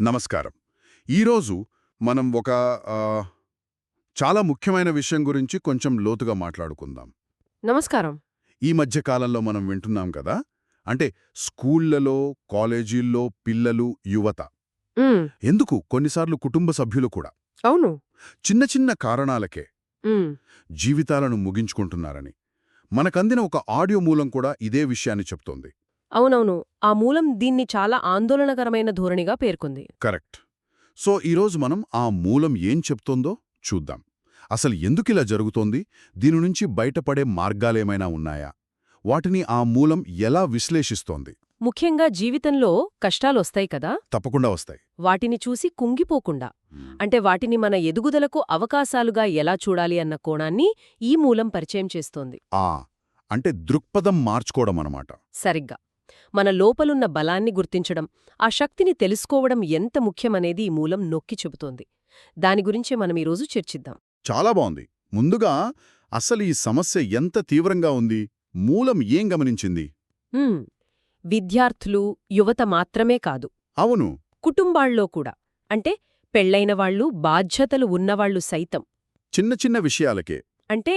నమస్కారం. ఈరోజు మనం ఒక చాలా ముఖ్యమైన విషయం గురించి కొంచెం లోతుగా మాట్లాడుకుందాం. నమస్కారం. ఈ మధ్య కాలంలో మనం వింటున్నాం కదా అంటే స్కూళ్ళలో కాలేజీల్లో పిల్లలు యువత. ఎందుకు? కొన్నిసార్లు కుటుంబ సభ్యులు కూడా. అవును. చిన్న చిన్న కారణాలకే జీవితాలను ముగించుకుంటున్నారని. మనకందిన ఒక ఆడియో మూలం కూడా ఇదే విషయాన్ని చెప్తోంది. అవునవును. ఆ మూలం దీన్ని చాలా ఆందోళనకరమైన ధోరణిగా పేర్కొంది. కరెక్ట్. సో ఈరోజు మనం ఆ మూలం ఏం చెప్తోందో చూద్దాం. అసలు ఎందుకిలా జరుగుతోంది? దీని నుంచి బయటపడే మార్గాలేమైనా ఉన్నాయా? వాటిని ఆ మూలం ఎలా విశ్లేషిస్తోంది? ముఖ్యంగా జీవితంలో కష్టాలొస్తాయి కదా? తప్పకుండా వస్తాయి. వాటిని చూసి కుంగిపోకుండా. అంటే వాటిని మన ఎదుగుదలకు అవకాశాలుగా ఎలా చూడాలి అన్న కోణాన్ని ఈ మూలం పరిచయం చేస్తోంది. ఆ. అంటే దృక్పథం మార్చుకోవడం అన్నమాట. సరిగ్గా. మన లోపలున్న బలాన్ని గుర్తించడం ఆ శక్తిని తెలుసుకోవడం ఎంత ముఖ్యమనేది ఈ మూలం నొక్కి చెబుతోంది. దాని గురించే మనం ఈరోజు చర్చిద్దాం. చాలా బాగుంది ముందుగా అసలు ఈ సమస్య ఎంత తీవ్రంగా ఉంది మూలం ఏం గమనించింది? విద్యార్థులు యువత మాత్రమే కాదు. అవును. కుటుంబాల్లో కూడా. అంటే పెళ్ళైన వాళ్ళు బాధ్యతలు ఉన్నవాళ్ళు సైతం. చిన్న చిన్న విషయాలకే. అంటే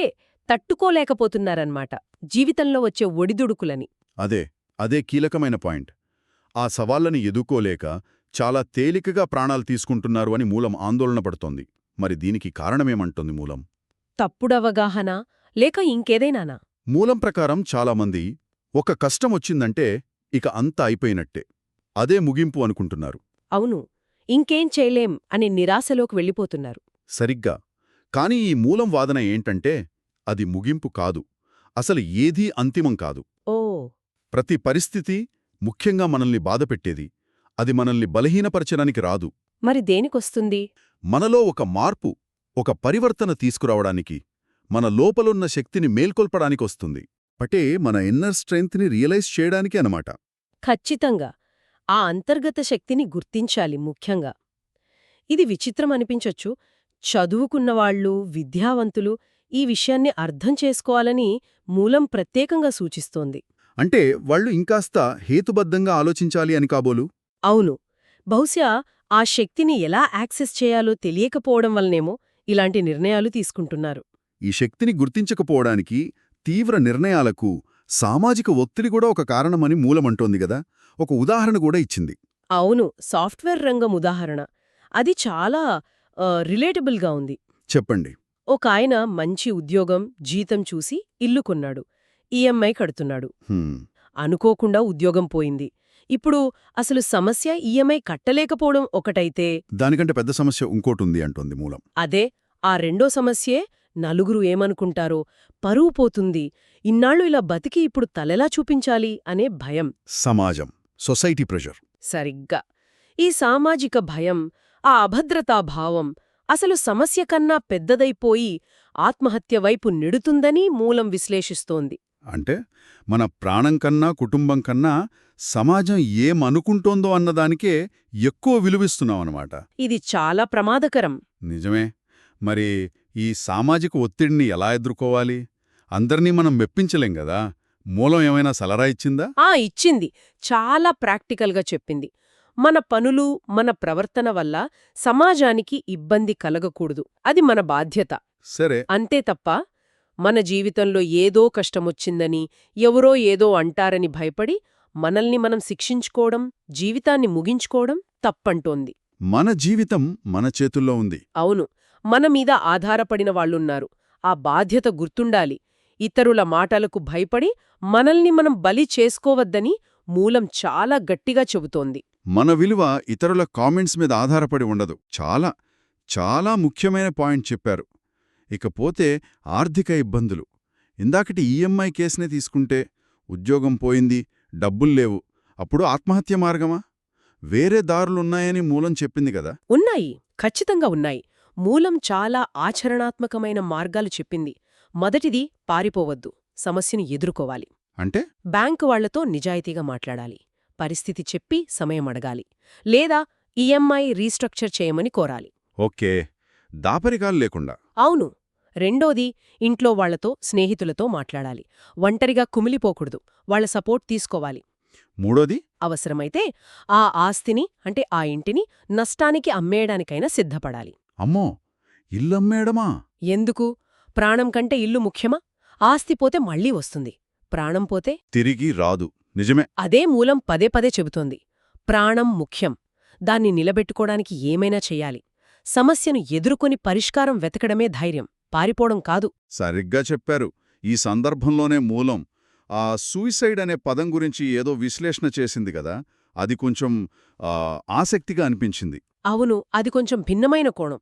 తట్టుకోలేకపోతున్నారన్నమాట. జీవితంలో వచ్చే ఒడిదుడుకులని. అదే. అదే కీలకమైన పాయింట్. ఆ సవాళ్ళని ఎదుర్కోలేక చాలా తేలికగా ప్రాణాలు తీసుకుంటున్నారు అని మూలం ఆందోళన పడుతోంది. మరి దీనికి కారణమేమంటుంది మూలం? తప్పుడవగాహన లేక ఇంకేదైనానా? మూలం ప్రకారం చాలామంది ఒక కష్టం వచ్చిందంటే ఇక అంతా అయిపోయినట్టే. అదే ముగింపు అనుకుంటున్నారు. అవును. ఇంకేం చేయలేం అనే నిరాశలోకి వెళ్ళిపోతున్నారు. సరిగ్గా. కాని ఈ మూలం వాదన ఏంటంటే అది ముగింపు కాదు. అసలు ఏదీ అంతిమం కాదు. ఓ ప్రతి పరిస్థితి ముఖ్యంగా మనల్ని బాధపెట్టేది అది మనల్ని బలహీనపరచడానికి రాదు. మరి దేనికొస్తుంది? మనలో ఒక మార్పు ఒక పరివర్తన తీసుకురావడానికి మన లోపలున్న శక్తిని మేల్కొల్పడానికొస్తుంది అంటే మన ఇన్నర్ స్ట్రెంగ్త్ని రియలైజ్ చేయడానికి అనమాట ఖచ్చితంగా. ఆ అంతర్గత శక్తిని గుర్తించాలి ముఖ్యంగా. ఇది విచిత్రం అనిపించొచ్చు. చదువుకున్నవాళ్ళు విద్యావంతులు ఈ విషయాన్ని అర్థం చేసుకోవాలని మూలం ప్రత్యేకంగా సూచిస్తోంది. అంటే వాళ్ళు ఇంకాస్త హేతుబద్ధంగా ఆలోచించాలి అని కాబోలు? అవును. బహుశా ఆ శక్తిని ఎలా యాక్సెస్ చేయాలో తెలియకపోవడం వల్లనేమో ఇలాంటి నిర్ణయాలు తీసుకుంటున్నారు. ఈ శక్తిని గుర్తించకపోవడానికి తీవ్ర నిర్ణయాలకు సామాజిక ఒత్తిడి కూడా ఒక కారణమని మూలమంటోంది గదా? ఒక ఉదాహరణ కూడా ఇచ్చింది. అవును. సాఫ్ట్వేర్ రంగం ఉదాహరణ. అది చాలా రిలేటబుల్గా ఉంది. చెప్పండి. ఒక ఆయన మంచి ఉద్యోగం జీతం చూసి ఇల్లు కొన్నాడు. ఈఎంఐ కడుతున్నాడు. అనుకోకుండా ఉద్యోగం పోయింది. ఇప్పుడు అసలు సమస్య ఈఎంఐ కట్టలేకపోవడం ఒకటైతే దానికంటే పెద్ద సమస్య ఇంకోటుంది అంటోంది మూలం. అదే ఆ రెండో సమస్యే నలుగురు ఏమనుకుంటారో పరువు పోతుంది. ఇన్నాళ్ళు ఇలా బతికి ఇప్పుడు తలెలా చూపించాలి అనే భయం. సమాజం సొసైటీ ప్రెషర్. సరిగ్గా. ఈ సామాజిక భయం ఆ అభద్రతా భావం అసలు సమస్య కన్నా పెద్దదైపోయి ఆత్మహత్య వైపు నెడుతుందని మూలం విశ్లేషిస్తోంది. అంటే మన ప్రాణం కన్నా కుటుంబం కన్నా సమాజం ఏమనుకుంటోందో అన్నదానికే ఎక్కువ విలువిస్తున్నామన్నమాట. ఇది చాలా ప్రమాదకరం. నిజమే. మరి ఈ సామాజిక ఒత్తిడిని ఎలా ఎదుర్కోవాలి? అందర్నీ మనం మెప్పించలేం గదా? మూలం ఏమైనా సలరా ఇచ్చిందా? ఆ ఇచ్చింది. చాలా ప్రాక్టికల్గా చెప్పింది. మన పనులు మన ప్రవర్తన వల్ల సమాజానికి ఇబ్బంది కలగకూడదు. అది మన బాధ్యత. సరే. అంతే తప్ప మన జీవితంలో ఏదో కష్టమొచ్చిందని ఎవరో ఏదో అంటారని భయపడి మనల్ని మనం శిక్షించుకోవడం జీవితాన్ని ముగించుకోవడం తప్పంటోంది. మన జీవితం మన చేతుల్లో ఉంది. అవును మన మీద ఆధారపడిన వాళ్ళున్నారు. ఆ బాధ్యత గుర్తుండాలి. ఇతరుల మాటలకు భయపడి మనల్ని మనం బలి చేసుకోవద్దని మూలం చాలా గట్టిగా చెబుతోంది. మన విలువ ఇతరుల కామెంట్స్ మీద ఆధారపడి ఉండదు. చాలా చాలా ముఖ్యమైన పాయింట్ చెప్పారు. ఇకపోతే ఆర్థిక ఇబ్బందులు. ఇందాకటి ఈఎంఐ కేసునే తీసుకుంటే ఉద్యోగం పోయింది డబ్బుల్లేవు అప్పుడు ఆత్మహత్య మార్గమా? వేరే దారులున్నాయని మూలం చెప్పింది కదా. ఉన్నాయి. ఖచ్చితంగా ఉన్నాయి. మూలం చాలా ఆచరణాత్మకమైన మార్గాలు చెప్పింది. మొదటిది పారిపోవద్దు. సమస్యని ఎదుర్కోవాలి. అంటే? బ్యాంకు వాళ్ళతో నిజాయితీగా మాట్లాడాలి. పరిస్థితి చెప్పి సమయం అడగాలి. లేదా ఈఎంఐ రీస్ట్రక్చర్ చేయమని కోరాలి. ఓకే. దాపరికాలు లేకుండా. అవును. రెండోది ఇంట్లో వాళ్ళతో స్నేహితులతో మాట్లాడాలి. ఒంటరిగా కుమిలిపోకూడదు. వాళ్ళ సపోర్ట్ తీసుకోవాలి. మూడోది? అవసరమైతే ఆ ఆస్తిని అంటే ఆ ఇంటిని నష్టానికి అమ్మేయడానికైనా సిద్ధపడాలి. అమ్మో! ఇల్లమ్మేయడమా ఎందుకు? ప్రాణం కంటే ఇల్లు ముఖ్యమా? ఆస్తి పోతే మళ్ళీ వస్తుంది. ప్రాణం పోతే? తిరిగి రాదు. నిజమే. అదే మూలం పదే పదే చెబుతోంది. ప్రాణం ముఖ్యం. దాన్ని నిలబెట్టుకోడానికి ఏమైనా చెయ్యాలి సమస్యను ఎదుర్కొని పరిష్కారం వెతకడమే ధైర్యం. పారిపోవడం కాదు. సరిగ్గా చెప్పారు. ఈ సందర్భంలోనే మూలం. ఆ సూయిసైడ్ అనే పదం గురించి ఏదో విశ్లేషణ చేసింది కదా. అది కొంచెం ఆసక్తిగా అనిపించింది. అవును అది కొంచెం భిన్నమైన కోణం.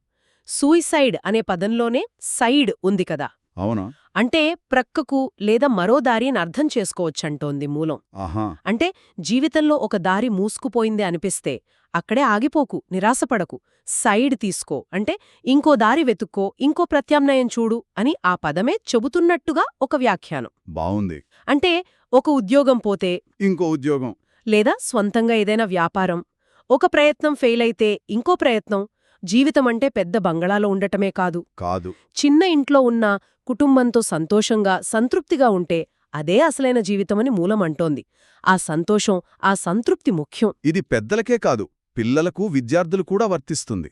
సూయిసైడ్ అనే పదంలోనే సైడ్ ఉంది కదా. అవునా? అంటే ప్రక్కకు లేదా మరో దారి అని అర్థం చేసుకోవచ్చంటోంది మూలం. అంటే జీవితంలో ఒక దారి మూసుకుపోయింది అనిపిస్తే అక్కడే ఆగిపోకు నిరాశపడకు సైడ్ తీసుకో అంటే ఇంకో దారి వెతుక్కో ఇంకో ప్రత్యామ్నాయం చూడు అని ఆ పదమే చెబుతున్నట్టుగా ఒక వ్యాఖ్యానం. బావుంది. అంటే ఒక ఉద్యోగం పోతే ఇంకో ఉద్యోగం. లేదా స్వంతంగా ఏదైనా వ్యాపారం ఒక ప్రయత్నం ఫెయిల్ అయితే ఇంకో ప్రయత్నం జీవితం అంటే పెద్ద బంగళాలో ఉండటమే కాదు. కాదు. చిన్న ఇంట్లో ఉన్న కుటుంబంతో సంతోషంగా సంతృప్తిగా ఉంటే అదే అసలైన జీవితమని మూలం అంటోంది. ఆ సంతోషం ఆ సంతృప్తి ముఖ్యం. ఇది పెద్దలకే కాదు పిల్లలకు విద్యార్థులు కూడా వర్తిస్తుంది.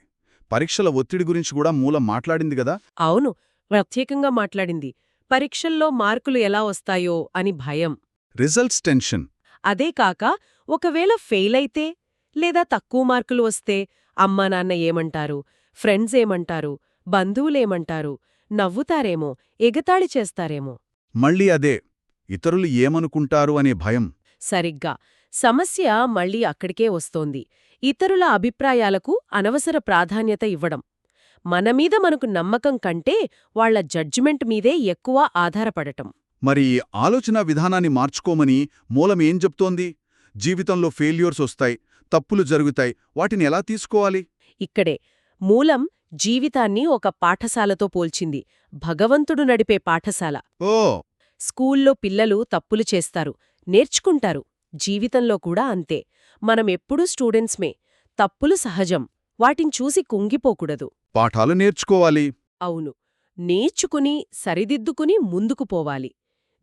పరీక్షల ఒత్తిడి గురించి కూడా మూలం మాట్లాడింది గదా అవును ప్రత్యేకంగా మాట్లాడింది. పరీక్షల్లో మార్కులు ఎలా వస్తాయో అని భయం. Results tension. అదే కాక ఒకవేళ ఫెయిల్ అయితే లేదా తక్కువ మార్కులు వస్తే అమ్మా నాన్న ఏమంటారు? ఫ్రెండ్స్ ఏమంటారు? బంధువులేమంటారు? నవ్వుతారేమో? ఎగతాళి చేస్తారేమో? మళ్ళీ అదే ఇతరులు ఏమనుకుంటారు అనే భయం. సరిగ్గా. సమస్య మళ్ళీ అక్కడికే వస్తోంది. ఇతరుల అభిప్రాయాలకు అనవసర ప్రాధాన్యత ఇవ్వడం. మనమీద మనకు నమ్మకం కంటే వాళ్ళ జడ్జిమెంట్ మీదే ఎక్కువ ఆధారపడటం. మరి ఆలోచన విధానాన్ని మార్చుకోమని మూలం ఏం చెప్తోంది? జీవితంలో ఫెయిల్యూర్స్ వస్తాయి. తప్పులు జరుగుతాయి. వాటిని ఎలా తీసుకోవాలి? ఇక్కడే. మూలం జీవితాన్ని ఒక పాఠశాలతో పోల్చింది. భగవంతుడు నడిపే పాఠశాల. ఓ! స్కూల్లో పిల్లలు తప్పులు చేస్తారు. నేర్చుకుంటారు. జీవితంలో కూడా అంతే. మనం ఎప్పుడూ స్టూడెంట్స్మే తప్పులు సహజం. వాటిని చూసి కుంగిపోకూడదు. పాఠాలు నేర్చుకోవాలి. అవును. నేర్చుకుని సరిదిద్దుకుని ముందుకు పోవాలి.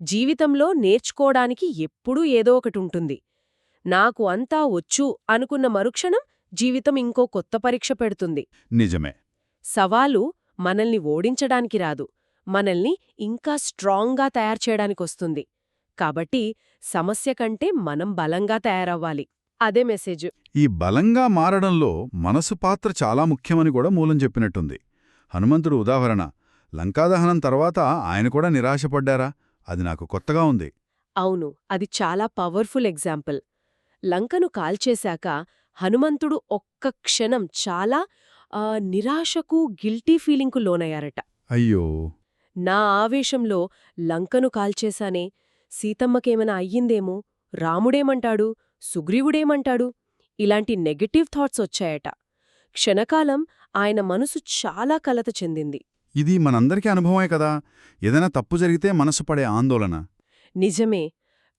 జీవితంలో నేర్చుకోడానికి ఎప్పుడూ ఏదో ఒకటుంటుంది నాకు అంతా వచ్చు అనుకున్న మరుక్షణం జీవితం ఇంకో కొత్త పరీక్ష పెడుతుంది. నిజమే. సవాలు మనల్ని ఓడించడానికి రాదు. మనల్ని ఇంకా స్ట్రాంగ్గా తయారు చేయడానికొస్తుంది కాబట్టి సమస్య కంటే మనం బలంగా తయారవ్వాలి. అదే మెసేజ్. ఈ బలంగా మారడంలో మనసు పాత్ర చాలా ముఖ్యమని కూడా మూలం చెప్పినట్టుంది. హనుమంతుడు ఉదాహరణ లంకాదహనం తర్వాత ఆయన కూడా నిరాశపడ్డారా? అది నాకు కొత్తగా ఉంది. అవును అది చాలా పవర్ఫుల్ ఎగ్జాంపుల్. లంకను కాల్చేశాక హనుమంతుడు ఒక్క క్షణం చాలా నిరాశకు గిల్టీ ఫీలింగ్కు లోనయ్యారట. అయ్యో! నా ఆవేశంలో లంకను కాల్చేశానే సీతమ్మకేమైనా అయ్యిందేమో రాముడేమంటాడు సుగ్రీవుడేమంటాడు ఇలాంటి నెగటివ్ థాట్స్ వచ్చాయట. క్షణకాలం ఆయన మనసు చాలా కలత చెందింది. ఇది మనందరికీ అనుభవమే కదా! ఏదైనా తప్పు జరిగితే మనసు పడే ఆందోళన. నిజమే.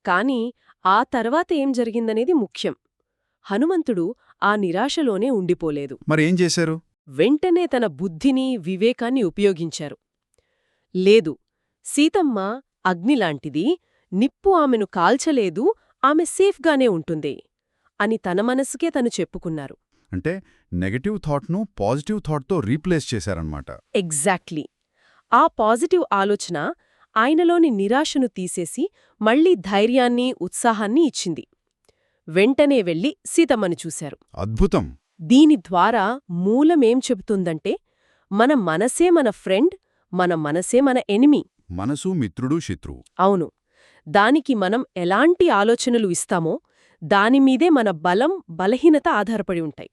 కాని ఆ తర్వాత ఏం జరిగిందనేది ముఖ్యం. హనుమంతుడు ఆ నిరాశలోనే ఉండిపోలేదు. మరేం చేశారు? వెంటనే తన బుద్ధిని వివేకాన్ని ఉపయోగించారు. లేదు సీతమ్మ అగ్నిలాంటిది నిప్పు ఆమెను కాల్చలేదు ఆమె సేఫ్గానే ఉంటుంది అని తన మనసుకే తను చెప్పుకున్నారు. అంటే నెగటివ్ థాట్ను పాజిటివ్ థాట్తో రీప్లేస్ చేశారన్నమాట. ఎగ్జాక్ట్లీ. ఆ పాజిటివ్ ఆలోచన ఆయనలోని నిరాశను తీసేసి మళ్ళీ ధైర్యాన్ని ఉత్సాహాన్ని ఇచ్చింది. వెంటనే వెళ్ళి సీతమ్మని చూశారు. అద్భుతం! దీని ద్వారా మూలమేం చెబుతుందంటే మన మనసే మన ఫ్రెండ్ మన మనసే మన ఎనిమి. మనసు మిత్రుడు శత్రువు అవును. దానికి మనం ఎలాంటి ఆలోచనలు ఇస్తామో దానిమీదే మన బలం బలహీనత ఆధారపడి ఉంటాయి.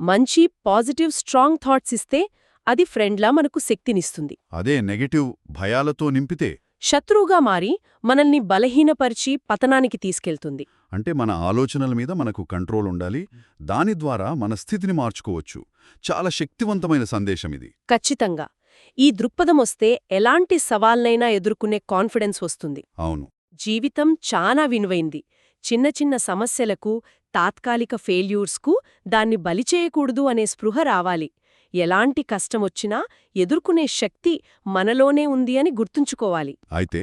మంచి పాజిటివ్ స్ట్రాంగ్ థాట్స్ ఇస్తే అది ఫ్రెండ్లా మనకు శక్తినిస్తుంది. అదే నెగటివ్ భయాలతో నింపితే శత్రువుగా మారి మనల్ని బలహీనపరిచి పతనానికి తీసుకెళ్తుంది. అంటే మన ఆలోచనల మీద మనకు కంట్రోల్ ఉండాలి. దాని ద్వారా మన స్థితిని మార్చుకోవచ్చు. చాలా శక్తివంతమైన సందేశం ఇది. ఖచ్చితంగా. ఈ దృక్పథమొస్తే ఎలాంటి సవాల్నైనా ఎదుర్కొనే కాన్ఫిడెన్స్ వస్తుంది. అవును. జీవితం చాలా వినువైంది చిన్న చిన్న సమస్యలకు తాత్కాలిక ఫెయిల్యూర్స్కు దాన్ని బలిచేయకూడదు అనే స్పృహ రావాలి. ఎలాంటి కష్టమొచ్చినా ఎదుర్కొనే శక్తి మనలోనే ఉంది అని గుర్తుంచుకోవాలి. అయితే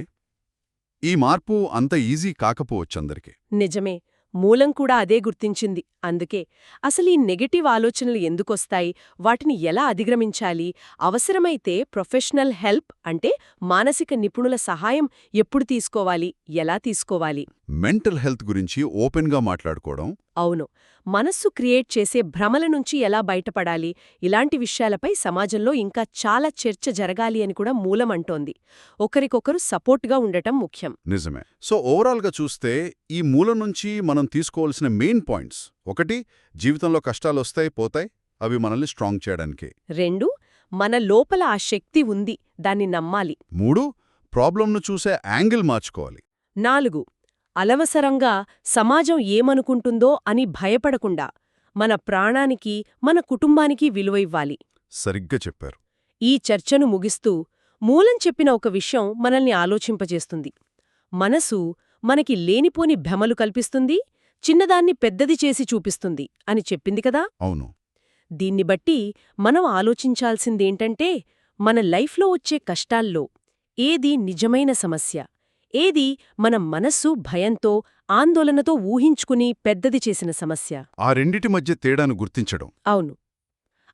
ఈ మార్పు అంత ఈజీ కాకపోవచ్చందరికి. నిజమే మూలం కూడా అదే గుర్తించింది. అందుకే అసలు ఈ నెగటివ్ ఆలోచనలు ఎందుకొస్తాయి? వాటిని ఎలా అధిగమించాలి? అవసరమైతే ప్రొఫెషనల్ హెల్ప్ అంటే మానసిక నిపుణుల సహాయం ఎప్పుడు తీసుకోవాలి? ఎలా తీసుకోవాలి? మెంటల్ హెల్త్ గురించి ఓపెన్గా మాట్లాడుకోవడం. అవును. మనస్సు క్రియేట్ చేసే భ్రమల నుంచి ఎలా బయటపడాలి? ఇలాంటి విషయాలపై సమాజంలో ఇంకా చాలా చర్చ జరగాలి అని కూడా మూలం అంటోంది. ఒకరికొకరు సపోర్ట్గా ఉండటం ముఖ్యం. నిజమే. సో ఓవరాల్గా చూస్తే ఈ మూలం నుంచి మనం తీసుకోవాల్సిన మెయిన్ పాయింట్స్. ఒకటి జీవితంలో కష్టాలు వస్తాయి పోతాయి. అవి మనల్ని స్ట్రాంగ్ చేయడానికి. రెండు మన లోపల ఆ శక్తి ఉంది దాన్ని నమ్మాలి. మూడు ప్రాబ్లంను చూసే యాంగిల్ మార్చుకోవాలి. నాలుగు అలవసరంగా సమాజం ఏమనుకుంటుందో అని భయపడకుండా మన ప్రాణానికి మన కుటుంబానికి విలువ ఇవ్వాలి. సరిగ్గా చెప్పారు. ఈ చర్చను ముగిస్తూ మూలం చెప్పిన ఒక విషయం మనల్ని ఆలోచింపజేస్తుంది. మనసు మనకి లేనిపోని భ్రమలు కల్పిస్తుంది చిన్నదాన్ని పెద్దది చేసి చూపిస్తుంది అని చెప్పింది కదా? అవును. దీన్ని బట్టి మనం ఆలోచించాల్సిందేంటంటే మన లైఫ్లో వచ్చే కష్టాల్లో ఏది నిజమైన సమస్య? ఏది మన మనస్సు భయంతో ఆందోళనతో ఊహించుకుని పెద్దది చేసిన సమస్య. ఆ రెండిటి మధ్య తేడాను గుర్తించడం. అవును.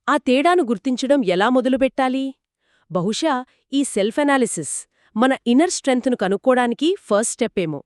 ఆ తేడాను గుర్తించడం ఎలా మొదలుపెట్టాలి బహుశా ఈ సెల్ఫ్ అనాలిసిస్ మన ఇన్నర్ స్ట్రెంగ్త్ను కనుక్కోడానికి ఫస్ట్ స్టెప్ ఏమో.